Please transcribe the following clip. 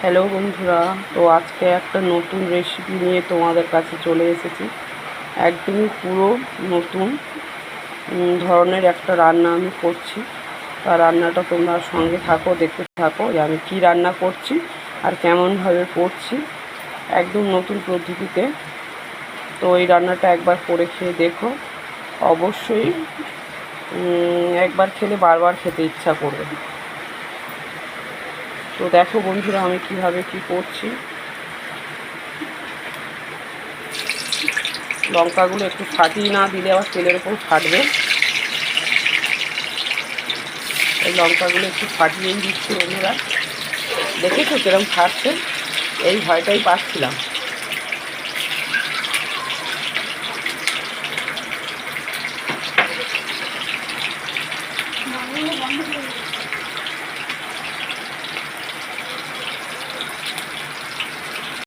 Hello বন্ধুরা, তো আজকে একটা নতুন রেসিপি নিয়ে তোমাদের কাছে চলে এসেছি। একদমই পুরো নতুন ধরনের একটা রান্না আমি করছি। আর রান্নাটা তোমরা সঙ্গে থাকো, দেখতে থাকো যে আমি কী রান্না করছি আর কেমনভাবে করছি। একদম নতুন পদ্ধতিতে। তো এই রান্নাটা একবার করে খেয়ে দেখো। অবশ্যই একবার খেলে বারবার খেতে ইচ্ছা করবে। তো দেখো বন্ধুরা আমি কীভাবে কি করছি। লঙ্কাগুলো একটু ফাটিয়ে না দিলে আবার তেলের উপর ফাটবে। এই লঙ্কাগুলো একটু ফাটিয়েই দিচ্ছি বন্ধুরা। দেখেছ কিরম ফাটছে? এই ভয়টাই পাচ্ছিলাম।